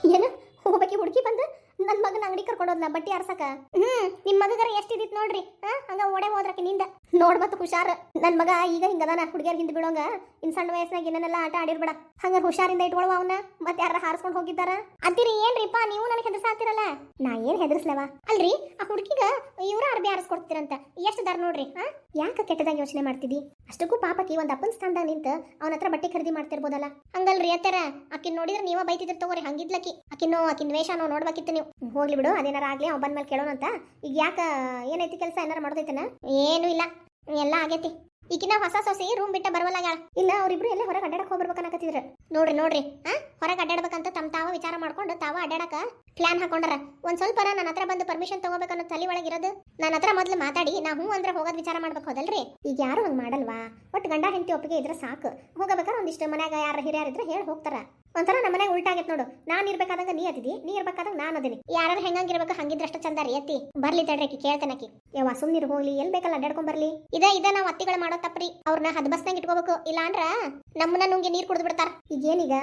ಏನು? ಹೋಗ್ಬೇಕಿ ಹುಡುಗಿ ಬಂದು ನನ್ನ ಮಗನ ಅಂಗಡಿ ಕರ್ಕೊಂಡೋದ್ಲ ಬಟ್ಟೆ ಆರ್ಸಕ? ಹ್ಮ್ ನಿಮ್ಮ ಮಗಗರ ಎಷ್ಟಿದಿತ್ತು ನೋಡ್ರಿ. ಹಾ ಹಂಗ ಓಡೆ ಹೋದ್ರಕ್ಕೆ ನಿಂದ. ನೋಡ್ ಮತ್ತು ಹುಷಾರ್. ನನ್ ಮಗ ಈಗ ಹಿಂಗದಾನ, ಹುಡುಗಿಯರ್ ಹಿಂದ್ ಬಿಡೋಂಗ ಇನ್ ಸಣ್ಣ ವಯಸ್ಸಿನಾಗ ಏನೇನೆಲ್ಲ ಆಟ ಆಡಿರ್ಬೇಡ. ಹಂಗ ಹುಷಾರಿಂದ ಇಟ್ಕೊಳುವ ಅವನ ಮತ್ತೆ ಯಾರ ಹಾರಿಸ್ಕೊಂಡ್ ಹೋಗಿದ್ದಾರ? ಅಂತೀರಿ ಏನ್ರಿಪ್ಪ ನೀವು ನನಗೆ ಹೆದರ್ಸಾತಿರಲ್ಲ ನಾ ಏನ್ ಹೆದರ್ಸ್ಲವ? ಅಲ್ರಿ, ಆ ಹುಡುಗಿಗ ಇವ್ರ ಅರ್ಬಿ ಹಾರಿಸ್ಕೊಡ್ತೀರಂತ. ಎಷ್ಟು ದಾರ ನೋಡ್ರಿ ಹಾ ಯಾಕ ಕೆಟ್ಟದಾಗ ಯೋಚನೆ ಮಾಡ್ತಿದ್ದಿ ಅಷ್ಟಕ್ಕೂ ಪಾಪಕ್ಕೆ ಒಂದ್ ಅಪ್ಪನ್ ಸ್ಥಾನದಾಗ ನಿಂತ ಅವನ ಹತ್ರ ಬಟ್ಟೆ ಖರೀದಿ ಮಾಡ್ತಿರ್ಬೋದಲ್ಲ. ಹಂಗಲ್ರಿ ಅತ್ತರ, ಆಕಿನ್ ನೋಡಿದ್ರೆ ನೀವ ಬೈತಿದ್ರ ತಗೋರಿ ಹಂಗಿದ್ಲಕ್ಕಿ ಆಕಿನೋ ಆಕಿನ ವೇಷ ನಾವು ನೋಡ್ಬೇಕಿತ್ತು ನೀವು. ಹೋಗ್ಲಿ ಬಿಡು, ಅದೇನಾರ ಆಗ್ಲಿ ಬಂದ ಬಂದ್ಮೇಲೆ ಕೇಳೋಣ ಅಂತ ಈಗ ಯಾಕ, ಏನೈತಿ ಕೆಲಸ ಏನಾರ ಮಾಡೋದೈತನ? ಏನು ಇಲ್ಲ. ಎಲ್ಲ ಆಗೈತಿ. ಈಗಿನ ಹೊಸ ಸೊಸಿ ರೂಮ್ ಬಿಟ್ಟ ಬರವಲ್ಲಾಗ ಇಲ್ಲ, ಅವ್ರಿಬ್ರು ಎಲ್ಲ ಹೊರಗೆ ಅಡ್ಡಾಡಕ್ ಹೋಗ್ಬರ್ಬೇಕನ್ನಕತ್ತಿದ್ರು. ನೋಡ್ರಿ ನೋಡ್ರಿ. ಹಾ ಹೊರಗೆ ಅಡ್ಡಾಡ್ಬೇಕಂತ ತಮ್ಮ ತಾವ ವಿಚಾರ ಮಾಡ್ಕೊಂಡು ತಾವ ಅಡ್ಡಾಡಕ ಪ್ಲಾನ್ ಹಾಕೊಂಡಾರ. ಒಂದ್ ಸ್ವಲ್ಪ ನನ್ನ ಹತ್ರ ಬಂದು ಪರ್ಮಿಷನ್ ತಗೋಬೇಕನ್ನೋ ತಲೆ ಒಳಗಿರೋದು ನನ್ನ ಹತ್ರ ಮೊದ್ಲು ಮಾತಾಡಿ, ನಾ ಹ್ಞೂ ಅಂದ್ರೆ ಹೋಗೋದ್ ವಿಚಾರ ಮಾಡ್ಬೇಕು ಹೋದಲ್ರಿ? ಈಗ ಯಾರು ಹಂಗ್ ಮಾಡಲ್ವಾ? ಒಟ್ಟು ಗಂಡ ಹೆಂಡತಿ ಒಪ್ಪಿಗೆ ಇದ್ರೆ ಸಾಕು. ಹೋಗಬೇಕಾದ್ರೆ ಒಂದಿಷ್ಟು ಮನ್ಯಾಗ ಯಾರ ಹಿರಿಯರಿದ್ರೆ ಹೇಳಿ ಹೋಗ್ತಾರ. ಒಂಥರ ನಮ್ಮ ಮನೆಗೆ ಉಲ್ಟಾಗೈತೆ ನೋಡು. ನಾನು ಇರ್ಬೇಕಾದಂಗ ನೀ ಅದಿದಿ, ನೀ ಇರ್ಬೇಕಾದಂಗ ನಾನು ಅದಿನಿ. ಯಾರು ಹೆಂಗಂಗಿರ್ಬೇಕು ಹಂಗಿದ್ರಷ್ಟು ಚಂದ ರೀ ಅತ್ತಿ. ಬರ್ಲಿ ತಡ್ರಿ ಆಕಿ ಕೇಳ್ತೇನಕಿ ಯಾವ ಸುಮ್ನಿರ್ ಹೋಗ್ಲಿ. ಎಲ್ ಬೇಕಲ್ಲ ಅಡ್ಡಾಡ್ಕೊಂಡ್ ಬರ್ಲಿ. ಇದ ಇದ ನಾವು ಅತ್ತಿಗಳು ಮಾಡೋ ತಪ್ಪ್ರಿ. ಅವ್ರನ್ನ ಹದ್ ಬಸ್ನಾಗ ಇಟ್ಕೋಬೇಕು. ಇಲ್ಲ ಅಂದ್ರ ನಮ್ಮನ್ನ ನುಂಗಿ ನೀರ್ ಕುಡಿದ್ಬಿಡ್ತಾರ ಈಗ ಏನೀಗ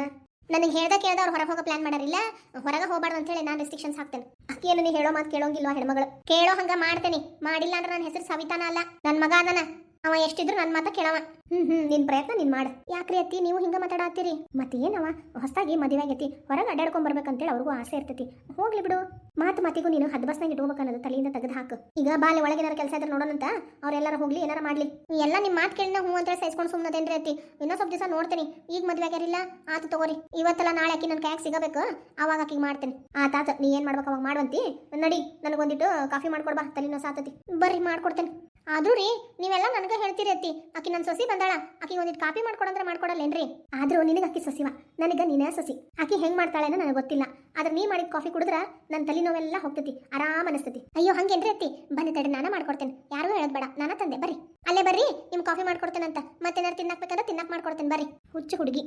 ನನಗೆ ಹೇಳ್ದ ಕೇಳ್ದ ಅವ್ರು ಹೊರಗೆ ಹೋಗೋ ಪ್ಲಾನ್ ಮಾಡಾರಿಲ್ಲ. ಹೊರಗೆ ಹೋಗಬಾರ್ದು ಅಂತ ಹೇಳಿ ನಾನು ರೆಸ್ಟ್ರಿಕ್ಷನ್ಸ್ ಹಾಕ್ತೇನೆ. ಅಕ್ಕಿ ನೀ ಹೇಳೋ ಮಾತು ಕೇಳೋಂಗಿಲ್ವಾ ಹೆಣ್ಮಗಳು? ಕೇಳೋ ಹಂಗ ಮಾಡ್ತೇನೆ. ಮಾಡಿಲ್ಲ ಅಂದ್ರೆ ನನ್ನ ಹೆಸರು ಸವಿತಾನ ಅಲ್ಲ. ನನ್ನ ಮಗ ಅದನ. ಅವ ಎಷ್ಟಿದ್ರು ನನ್ನ ಮಾತ ಕೇಳವ. ಹ್ಮ್ ಹ್ಮ್, ನಿನ್ ಪ್ರಯತ್ನ ನೀನ್ ಮಾಡು. ಯಾಕ್ರಿ ಅತ್ತಿ, ನೀವು ಹಿಂಗ ಮಾತಾಡತ್ತೀರಿ? ಮತ್ತೆ ಏನವ ಹೊಸದಾಗಿ ಮದುವೆ ಆಗೈತಿ. ಹೊರಗೆ ಅಡ್ಡಾಡ್ಕೊಂಡ್ ಬರ್ಬೇಕಂತೇಳಿ ಅವ್ರಿಗೂ ಆಸೆ ಇರ್ತೈತಿ. ಹೋಗ್ಲಿ ಬಿಡು. ಮಾತು ಮಾತಿಗೂ ನೀನು ಹದ್ ಬಸ್ನಾಗ ಇಟ್ಕೋಬೇಕು ಅನ್ನೋದು ತಲೆಯಿಂದ ತೆಗೆದು ಹಾಕು. ಈಗ ಬಾಲೆ ಒಳಗೇನಾರ ಕೆಲಸ ಇದ್ರೆ ನೋಡೋಣಂತ? ಅವ್ರೆಲ್ಲಾರ ಹೋಗ್ಲಿ, ಏನಾರ ಮಾಡ್ಲಿ. ಎಲ್ಲ ನಿಮ್ಮ ಮಾತು ಕೇಳಿನ ಹೂ ಅಂತ ಸಹಿಸ್ಕೊಂಡು ಸುಮ್ಮನದೇನ್ರಿ ಅತ್ತಿ? ಇನ್ನೂ ಸ್ವಲ್ಪ ದಿವಸ ನೋಡ್ತೀನಿ. ಈಗ ಮದುವೆ ಆಗ್ಯಾರಿಲ್ಲ, ಆತು ತಗೋರಿ. ಇವತ್ತಲ್ಲ ನಾಳೆ ಆಕಿ ನನ್ನ ಕೈಯಾಗ ಸಿಗಬೇಕು. ಅವಾಗ ಆಕಿಗೆ ಮಾಡ್ತೀನಿ. ಆತಾತ ನೀ ಏನ್ ಮಾಡ್ಬೇಕು ಅವಾಗ ಮಾಡುವಂತಿ? ನಡಿ, ನನಗೊಂದಿಟ್ಟು ಕಾಫಿ ಮಾಡ್ಕೊಡ್ಬಾ ತಲೆನೋ ಸಾತತಿ. ಬರ್ರಿ, ಮಾಡ್ಕೊಡ್ತೇನೆ. ಆದ್ರೂ ರೀ, ನೀವೆಲ್ಲ ನನಗೆ ಹೇಳ್ತೀರಿ ಅತ್ತಿ. ಆಕಿ ನನ್ನ ಸೊಸಿ ಬಂದಾಳ. ಆಕಿ ಒಂದಿಟ್ಟು ಕಾಪಿ ಮಾಡ್ಕೊಡಂದ್ರೆ ಮಾಡ್ಕೊಡಲ್ಲೇನ್ರಿ? ಆದ್ರೂ ನಿನಗೆ ಅಕ್ಕಿ ಸೊಸಿವ ನನಗೆ ನೀನೇ ಸೊಸಿ. ಆಕಿ ಹೆಂಗ್ ಮಾಡ್ತಾಳೆ ನನಗೆ ಗೊತ್ತಿಲ್ಲ. ಆದ್ರೆ ನೀ ಮಾಡಿದ ಕಾಫಿ ಕುಡಿದ್ರ ನನ್ನ ತಲೆ ನೋವೆಲ್ಲ ಹೋಗ್ತೈತಿ. ಆರಾಮ್ ಅನಿಸ್ತೈತಿ. ಅಯ್ಯೋ, ಹಂಗೇನ್ರಿ ಅತ್ತಿ? ಬನ್ನಿ ತಡೆ, ನಾನೇ ಮಾಡ್ಕೊಡ್ತೇನೆ. ಯಾರು ಹೇಳೋದ್ ಬೇಡ. ನಾನ ತಂದೆ, ಬರ್ರಿ. ಅಲ್ಲೇ ಬರ್ರಿ, ನಿಮ್ ಕಾಫಿ ಮಾಡ್ಕೊಡ್ತೇನಂತ. ಮತ್ತೇನಾರು ತಿನ್ನಕ್ ಬೇಕಂದ್ರೆ ತಿನ್ನಕ್ ಮಾಡ್ಕೊಡ್ತೇನೆ, ಬರ್ರಿ. ಹುಚ್ಚು ಹುಡುಗಿ.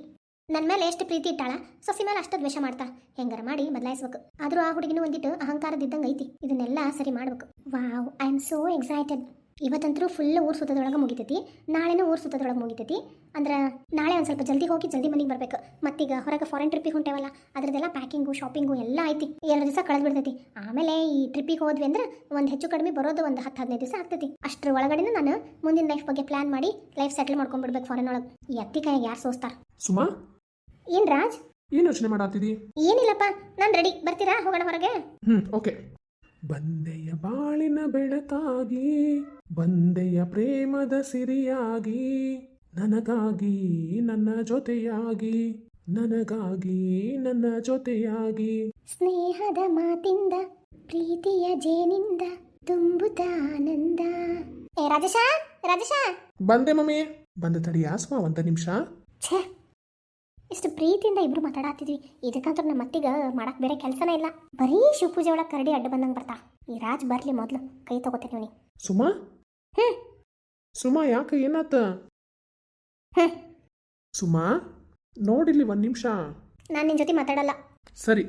ನನ್ನ ಮೇಲೆ ಎಷ್ಟು ಪ್ರೀತಿ ಇಟ್ಟಾಳ. ಸೊಸಿ ಮೇಲೆ ಅಷ್ಟು ದ್ವೇಷ ಮಾಡ್ತಾ ಹೆಂಗಾರ ಮಾಡಿ ಬದಲಾಯಿಸ್ಬೇಕು. ಆದ್ರೂ ಆ ಹುಡುಗಿನ ಒಂದಿಟ್ಟು ಅಹಂಕಾರದಿದ್ದಂಗೆ ಐತಿ. ಇದನ್ನೆಲ್ಲ ಸರಿ ಮಾಡ್ಬೇಕು. Wow, I am so excited. ಇವತ್ತಂತರೂ full ಊರು ಸುತ್ತದೊಳಗೆ ಮುಗಿತೈತಿ. ನಾಳೆನೂ ಊರು ಸುತ್ತದೊಳಗೆ ಮುಗಿತೈತಿ. ಅಂದ್ರೆ ನಾಳೆ ಒಂದು ಸ್ವಲ್ಪ ಜಲ್ದಿ ಹೋಗಿ ಜಲ್ದಿ ಮನೆಗೆ ಬರಬೇಕು. ಮತ್ತೀಗ ಹೊರಗೆ ಫಾರಿನ್ ಟ್ರಿಪ್ಪಿಗೆ ಹೊಂಟೇವಲ್ಲ ಅದರದೆಲ್ಲ ಪ್ಯಾಕಿಂಗು ಶಾಪಿಂಗು ಎಲ್ಲ ಐತಿ. ಎರಡು ದಿವಸ ಕಳೆದು ಬಿಡ್ತೈತಿ. ಆಮೇಲೆ ಈ ಟ್ರಿಪ್ಪಿಗೆ ಹೋದ್ವಿ ಅಂದ್ರೆ ಒಂದು ಹೆಚ್ಚು ಕಡಿಮೆ ಬರೋದು ಒಂದು ಹತ್ತು ಹದಿನೈದು ದಿವಸ ಆಗ್ತೈತಿ. ಅಷ್ಟರ ಒಳಗಡೆ ನಾನು ಮುಂದಿನ ಲೈಫ್ ಬಗ್ಗೆ ಪ್ಲಾನ್ ಮಾಡಿ ಲೈಫ್ ಸೆಟಲ್ ಮಾಡ್ಕೊಂಡ್ಬಿಡ್ಬೇಕು ಫಾರಿನ್ ಒಳಗೆ. ಈ ಅತ್ತಿ ಕೈಯಾಗ ಯಾರು ಸೋಸ್ತಾರ? ಸುಮಾ? ಏನ್ ರಾಜ್? ಏನು ಯೋಚನೆ ಮಾಡಾತಿದಿ? ಏನಿಲ್ಲಪ್ಪ ನಾನು ರೆಡಿ ಬರ್ತೀರಾ ಹೋಗೋಣ ಹೊರಗೆ? ಹ್ಮ್ ಓಕೆ ಬಂದೆಯ ಬಾಳಿನ ಬೆಳಕಾಗಿ ಬಂದೆಯ ಪ್ರೇಮದ ಸಿರಿಯಾಗಿ ನನಗಾಗಿ ನನ್ನ ಜೊತೆಯಾಗಿ ನನಗಾಗಿ ನನ್ನ ಜೊತೆಯಾಗಿ. ಸ್ನೇಹದ ಮಾತಿಂದ ಪ್ರೀತಿಯ ಜೇನಿಂದ ತುಂಬುತ್ತ ಆನಂದ. ಏ ರಾಜೇಶ ರಾಜೇಶ. ಬಂದೆ ಮಮ್ಮಿ. ಬಂದ ತಡಿ ಸುಮಾ ಒಂದ ನಿಮಿಷ. ಛೇ ಇಷ್ಟು ಪ್ರೀತಿಯಿಂದ ಇಬ್ರು ಮಾತಾಡತ್ತಿದ್ವಿ ಇದಕ್ಕಂತೂ ನಮ್ಮ ಅತ್ತಿಗ ಮಾಡಕ್ ಬೇರೆ ಕೆಲಸನೇ ಇಲ್ಲ. ಬರೀ ಶಿವಪೂಜೆ ಒಳಗೆ ಕರಡಿ ಅಡ್ಡ ಬಂದಂಗೆ ಬರ್ತಾ ಈ ರಾಜ್ ಬರ್ಲಿ ಮೊದ್ಲು. ಕೈ ತಗೋತೇನೆ ಸುಮಾ ಹ್ಮ್. ಸುಮಾ ಯಾಕೆ ಏನಾತ? ಹೇ ಸುಮಾ ನೋಡಿಲ್ಲಿ ಒಂದ್ ನಿಮಿಷ. ನಾನು ನಿನ್ ಜೊತೆ ಮಾತಾಡಲ್ಲ. ಸರಿ.